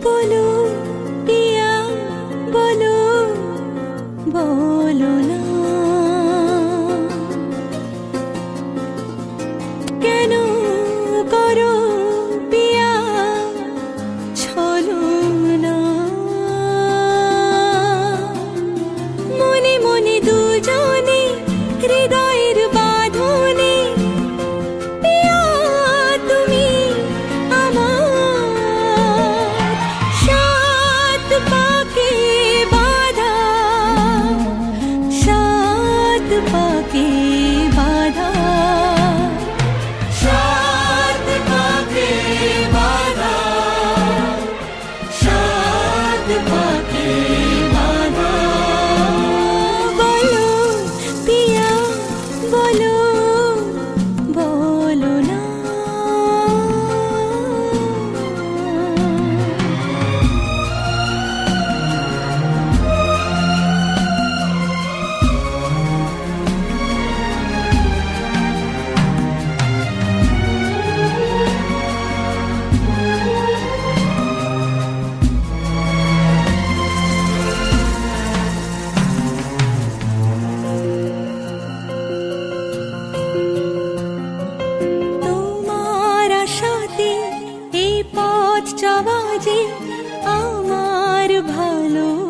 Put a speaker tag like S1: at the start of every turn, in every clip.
S1: ¡Bueno! যে আমার ভালো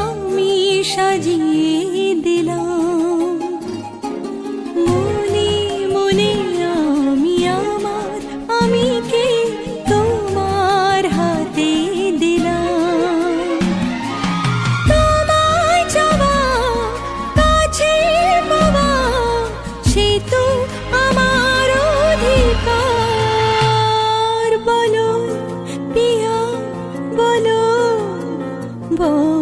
S1: আমি সাজিয়ে দিলাম। both.